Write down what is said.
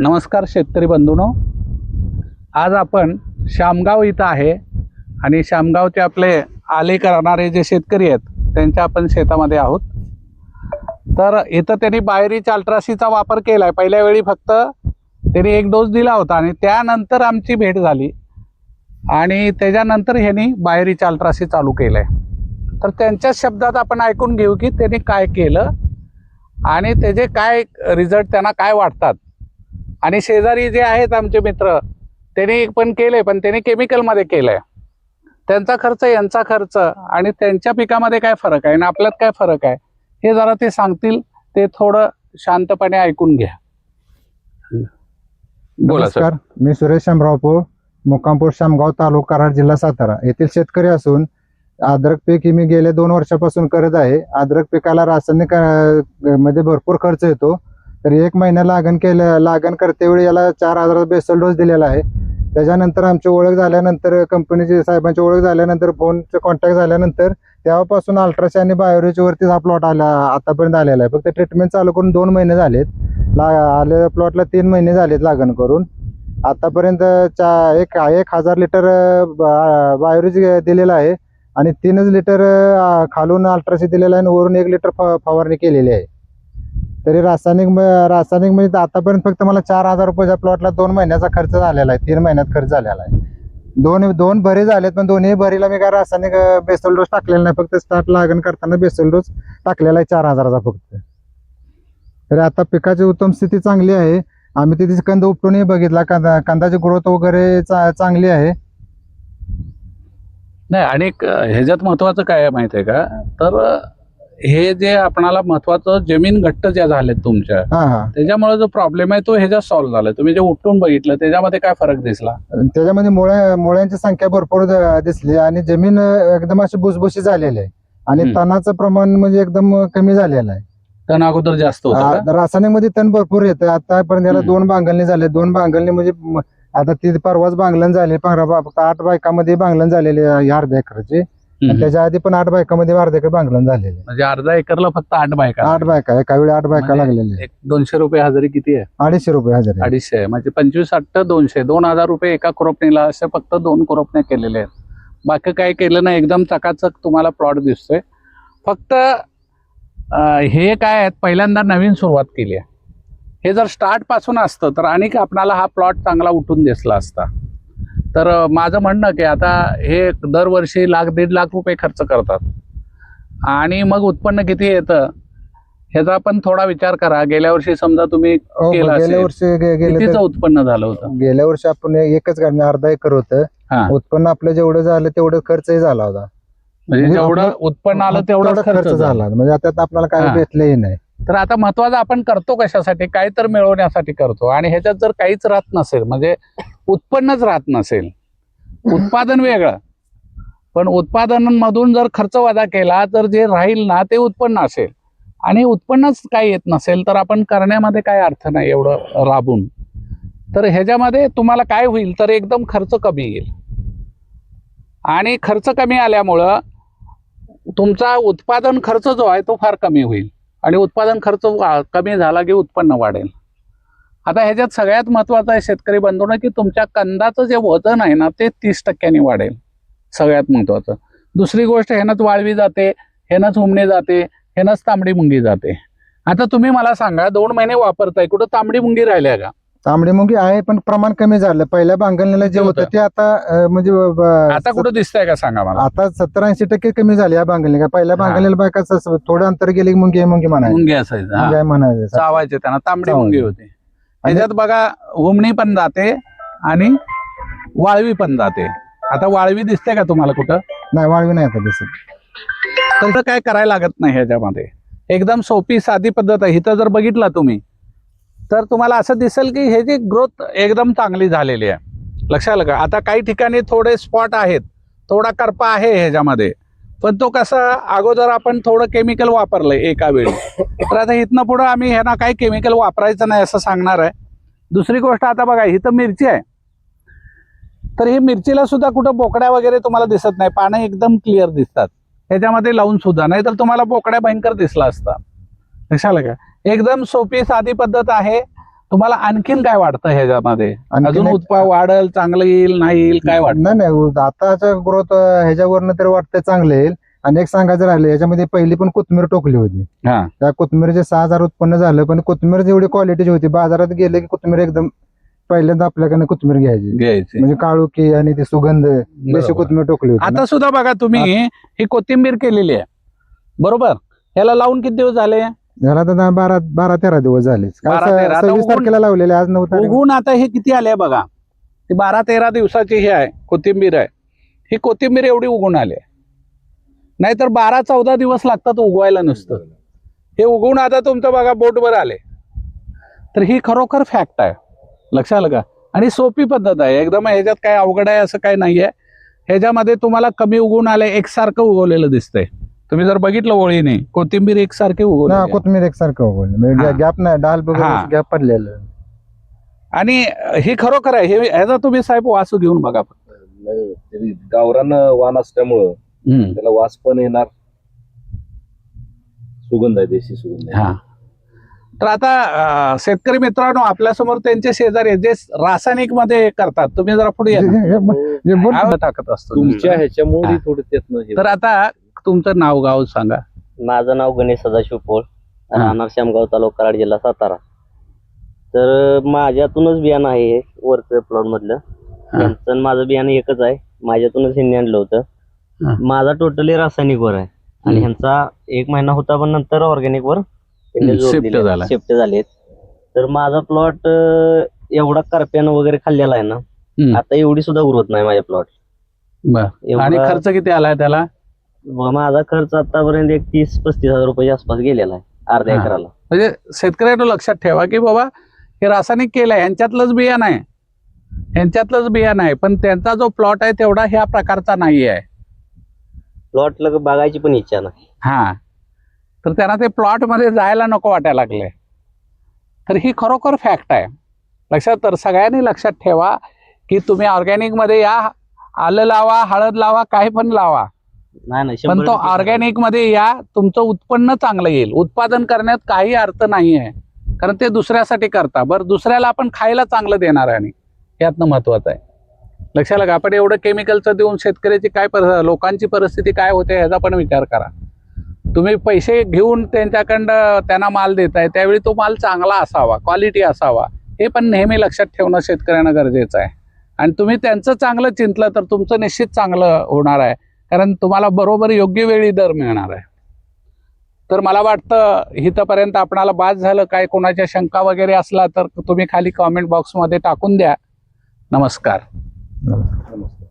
नमस्कार शेतकरी बंधूनो. आज आपण शामगाव इथं आहे आणि शामगावचे आपले आले करणारे जे शेतकरी आहेत त्यांच्या आपण शेतामध्ये आहोत. तर इथं त्यांनी बाहेरीच अल्ट्रासीचा वापर केला आहे पहिल्या वेळी फक्त त्यांनी एक डोस दिला होता आणि त्यानंतर आमची भेट झाली. आणि त्याच्यानंतर ह्यांनी बाहेरीच अल्ट्रासी चालू केलं आहे तर त्यांच्याच शब्दात आपण ऐकून घेऊ की त्यांनी काय केलं आणि त्याचे काय रिझल्ट त्यांना काय वाटतात. आणि शेजारी जे आहेत आमचे मित्र त्यांनी पण केले पण त्यांनी केमिकलमध्ये केलंय. त्यांचा खर्च यांचा खर्च आणि त्यांच्या पिकामध्ये काय फरक आहे आणि आपल्यात काय फरक आहे हे जरा ते सांगतील ते थोडं शांतपणे ऐकून घ्या. बोला सर नमस्कार मी सुरेश शामरावपूर मुक्कामपूर शामगाव तालुका कराड जिल्हा सातारा. येथील शेतकरी असून अद्रक पीक ही मी गेल्या दोन वर्षापासून करत आहे. अद्रक पिकाला रासायनिकमध्ये भरपूर खर्च येतो. तर एक महिना लागण केलं लागण करते वेळी याला चार हजार बेसल डोस दिलेला आहे. त्याच्यानंतर आमची ओळख झाल्यानंतर कंपनीची साहेबांची ओळख झाल्यानंतर फोनचे कॉन्टॅक्ट झाल्यानंतर तेव्हापासून अल्ट्राशी आणि बायोरेज हा प्लॉट आला आतापर्यंत आलेला आहे. फक्त ट्रीटमेंट चालू करून दोन महिने झालेत. ला आलेल्या प्लॉटला तीन महिने झालेत लागण करून. आतापर्यंत चा एक एक हजार लिटर बायोरेज दिलेला आहे. आणि तीनच लिटर खालून अल्ट्राशी दिलेला आहे आणि वरून एक लिटर फ- फवारणी केलेली आहे. तरी रासायनिक रासायनिक म्हणजे आतापर्यंत फक्त मला चार हजार रुपयाच्या प्लॉटला दोन महिन्याचा खर्च झालेला आहे तीन महिन्यात खर्च झालेला आहे. दोन दोन भरी झालेत पण दोन्ही भरीला मी काय रासायनिक बेसल डोस टाकलेला नाही फक्त स्टार्ट लागण करताना बेसल डोस टाकलेला आहे चार हजाराचा फक्त. तरी आता पिकाची उत्तम स्थिती चांगली आहे. आम्ही तिथे कंद उपटूनही बघितला कांदा कांद्याची ग्रोथ वगैरे चांगली आहे. नाही आणि ह्याच्यात महत्वाचं काय माहिती आहे का? तर हे जे आपणाला महत्वाचं जमीन घट्ट ज्या झाल्यात तुमच्या त्याच्यामुळे जो प्रॉब्लेम आहे तो ह्याच्यात सॉल्व्ह झाला तुम्ही जे उठून बघितलं त्याच्यामध्ये काय फरक दिसला? त्याच्यामध्ये मुळ्या मुळ्यांची संख्या भरपूर दिसली आणि जमीन एकदम अशी भुसभुशी झालेली आहे. आणि. तणाचं प्रमाण म्हणजे एकदम कमी झालेलं आहे. तण अगोदर जास्त रासायनिकमध्ये तण भरपूर येतं. आतापर्यंत याला. दोन बांगलणी झाले. दोन बांगलणी म्हणजे आता ती परवाच बांगलन झाले. आठ बायकामध्ये बांगलन झालेली आहे या अर्ध्या एकरची. आणि. त्याच्या आधी पण आठ बायकामध्ये अर्ध्या एकर बांगलन झालेले म्हणजे अर्धा एकरला फक्त आठ बायका. आठ बायका एका वेळी आठ बायका म्हणजे लागलेल्या एक दोनशे रुपये हजेरी किती आहे? अडीचशे रुपये हजार. अडीचशे आहे. म्हणजे पंचवीस अट्ट दोनशे. दोन हजार रुपये एका कुरोपणीला असे फक्त दोन कुरोपण्या केलेले आहेत. बाकी काय केलं नाही. एकदम चकाचक तुम्हाला प्लॉट दिसतोय. फक्त अं, हे काय आहेत? पहिल्यांदा नवीन सुरुवात केली आहे. हे जर स्टार्टपासून असतं तर आणि आपणाला हा प्लॉट चांगला उठून दिसला असता. तर माझं म्हणणं की आता हे दरवर्षी लाख दीड लाख रुपये खर्च करतात. आणि मग उत्पन्न किती येतं ह्याचा पण थोडा विचार करा. गेल्या वर्षी समजा तुम्ही हो, केलं गेल्या असेल. वर्षी गे- गेले कितीचं तर- उत्पन्न झालं होतं? गेल्या वर्षी आपण एकच गाडी अर्धा एकर होतं. उत्पन्न आपलं जेवढं झालं तेवढं खर्चही झाला होता. म्हणजे म्हणजे जेवढं आपलं- उत्पन्न आलं तेवढा खर्च झाला. म्हणजे आता आपल्याला काय हा. भेटलंही नाही. तर आता महत्वाचं आपण करतो कशासाठी? काय तर मिळवण्यासाठी करतो. आणि ह्याच्यात जर काहीच राहत नसेल म्हणजे उत्पन्नच राहत नसेल. उत्पादन वेगळं. पण उत्पादनांमधून जर खर्च वजा केला तर जे राहील ना ते उत्पन्न असेल. आणि उत्पन्नच काही येत नसेल तर आपण करण्यामध्ये काय अर्थ नाही एवढं राबून. तर ह्याच्यामध्ये तुम्हाला काय होईल तर एकदम खर्च कमी येईल. आणि खर्च कमी आल्यामुळं तुमचा उत्पादन खर्च जो आहे तो फार कमी होईल. आणि उत्पादन खर्च कमी झाला की उत्पन्न वाढेल. आता ह्याच्यात सगळ्यात महत्वाचं आहे शेतकरी बंधूंना की तुमच्या कंदाचं जे वजन आहे ना ते तीस टक्क्यांनी वाढेल. सगळ्यात महत्वाचं. दुसरी गोष्ट ह्यानंच वाळवी जाते ह्यानंच हुमणी जाते ह्यानंच तांबडी मुंगी जाते. आता तुम्ही मला सांगा दोन महिने वापरताय कुठं तांबडी मुंगी राहिल्या का? तांबडी मुंगी आहे पण प्रमाण कमी झालं. पहिल्या बांगलनीला जे होतं. ते आता अं, म्हणजे ब- ब- आता कुठं दिसतंय का सांगा मला. आता सत्तर ऐंशी टक्के कमी झाले या बांगलनी का पहिल्या हा. बांगलेल्या बायका स- थोडं अंतर गेले की मुंगी आहे, मुंगी म्हणायचं. मुंगी असायचं हा. मुंगी आहे म्हणायचं. चावायचे त्यांना तांबडी. मुंगी होती. त्याच्यात बघा हुमणी पण जाते आणि वाळवी पण जाते. आता वाळवी दिसते का तुम्हाला कुठं? नाही वाळवी नाही आता दिसत. तर काय करायला लागत नाही ह्याच्यामध्ये. एकदम सोपी साधी पद्धत आहे. इथं जर बघितला तुम्ही तर तुम्हाला असं दिसेल की ह्याची ग्रोथ एकदम चांगली झालेली आहे. लक्षात आलं का? आता काही ठिकाणी थोडे स्पॉट आहेत. थोडा करपा आहे ह्याच्यामध्ये. पण तो कसा अगोदर आपण थोडं केमिकल वापरलंय एका वेळी. तर आता इथनं पुढं आम्ही ह्यांना काही केमिकल वापरायचं नाही असं सांगणार आहे. दुसरी गोष्ट आता बघा इथं मिरची आहे. तर ही मिरचीला सुद्धा कुठं बोकड्या वगैरे तुम्हाला दिसत नाही. पानं एकदम क्लिअर दिसतात. ह्याच्यामध्ये लावून सुद्धा. नाही तर तुम्हाला बोकड्या भयंकर दिसला असता. लक्षात आलं का? एकदम सोपी साधी पद्धत आहे. तुम्हाला आणखीन काय वाटतं ह्याच्यामध्ये? अजून उत्पादन वाढेल चांगलं येईल नाही येईल काय वाटतं? नाही नाही आताच्या ग्रोथ ह्याच्यावरनं तर वाटतं चांगलं येईल. आणि एक सांगायचं राहिलं याच्यामध्ये पहिली पण कोथमीर टोकली होती. हा. त्या कोथमीरचे सहा हजार उत्पन्न झालं पण कोथमीर जेवढी क्वालिटीची होती बाजारात गेले की कोथमीर एकदम पहिल्यांदा आपल्याकडे कोथमीर घ्यायची. घ्यायचे. म्हणजे काळुकी आणि ती सुगंध जशी. कोथमीर टोकली होती. आता सुद्धा बघा तुम्ही ही कोथिंबीर केलेली आहे. बरोबर? ह्याला लावून किती दिवस झाले? तर बारा बारा तेरा दिवस झाले. काल बारा स- तेरा. आता सव्वीस उगवून- तारखेला लावलेले आज नऊ तारीख. उगवून आता हे किती आले बघा. ती बारा तेरा दिवसाची हे आहे कोथिंबीर आहे. ही कोथिंबीर एवढी उगवून आली आहे. नाहीतर बारा चौदा दिवस लागतात उगवायला नुसतं. हे उगवून आता तुमचं बघा बोटवर आले. तर ही खरोखर फॅक्ट आहे. लक्षात आलं का? आणि सोपी पद्धत आहे. एकदम ह्याच्यात काय अवघड आहे असं काय नाहीये. ह्याच्यामध्ये तुम्हाला कमी उगवून आले एकसारखं उगवलेलं दिसतंय. तुम्ही जर बघितलं ओळीने कोथिंबीर एकसारखी ना उगवली कोथमीर एकसारखं उगवलं. म्हणजे हा. गॅप नाही डाल हा. गॅप पडलेलं आणि हे खरोखर आहे हे ह्याचा तुम्ही साहेब वासू घेऊन बघा नाही, तरी गावरान वाण असल्यामुळं हम्म. त्याला वास पण येणार सुगंध आहे देशी सुगंध आहे हा तर आता अं, शेतकरी मित्रांनो आपल्यासमोर त्यांचे शेजारी आहेत, जे रासायनिकमध्ये करतात तुम्ही जरा पुढे या ना. हे- हे- हे बोल- हा, टाकत असतो तुमच्या ह्याच्यामुळे हा. थोडं त्यातनं हे तर आता तुमचं नाव गाव सांगा. माझं नाव गणेश सदाशिव पोळ. राहणार शामगाव तालुका कराड जिल्हा सातारा. तर माझ्यातूनच बियाणं आहे हे वरचं प्लॉट मधलं. त्यांचं माझं बियाणं एकच आहे. माझ्यातूनच ह्यांनी आणलं. होतं. माझा टोटली रासायनिक वर आहे. आणि. ह्यांचा एक महिना होता पण नंतर ऑर्गॅनिक वर. शिफ्ट झालेत. तर माझा प्लॉट एवढा करप्यानं वगैरे खाल्लेला आहे ना. आता एवढी सुद्धा ग्रोथ नाही माझ्या प्लॉट आणि खर्च किती आलाय त्याला? माझा खर्च आतापर्यंत एक तीस पस्तीस हजार रुपयाच्या आसपास गेलेला आहे अर्ध्या हा. एकराला. म्हणजे शेतकऱ्यांना लक्षात ठेवा की बाबा हे रासायनिक केलंय यांच्यातलंच बियाणं आहे यांच्यातलंच बियाणं आहे पण त्यांचा जो प्लॉट आहे तेवढा ह्या प्रकारचा नाही आहे प्लॉटला बघायची पण इच्छा नाही. हा. तर त्यांना ते प्लॉटमध्ये जायला नको वाटायला लागले तर ही खरोखर फॅक्ट आहे. लक्षात तर सगळ्यांनी लक्षात ठेवा की तुम्ही ऑर्गॅनिकमध्ये या आलं लावा हळद लावा काही पण लावा. नाही नाही पण शंभर तो टक्के ऑर्गॅनिकमध्ये या तुमचं उत्पन्न चांगलं येईल. उत्पादन करण्यात काही अर्थ नाही आहे कारण ते दुसऱ्यासाठी करता. बरं दुसऱ्याला आपण खायला चांगलं देणार आहे आणि. यातनं महत्वाचं आहे. लक्षात का आपण एवढं केमिकलचं देऊन शेतकऱ्याची काय पर लोकांची परिस्थिती काय होते ह्याचा पण विचार करा. तुम्ही पैसे घेऊन त्यांच्याकडं त्यांना माल देताय त्यावेळी तो माल चांगला असावा क्वालिटी असावा हे पण नेहमी लक्षात ठेवणं शेतकऱ्यांना गरजेचं आहे. आणि तुम्ही त्यांचं चांगलं चिंतलं तर तुमचं निश्चित चांगलं होणार आहे. कारण तुम्हाला बरोबर योग्य वेळी दर मिळणार आहे. तर मला वाटतं इथंपर्यंत आपणाला बाद झालं. काय कोणाच्या शंका वगैरे असला तर तुम्ही खाली कॉमेंट बॉक्समध्ये टाकून द्या. नमस्कार. नमस्कार.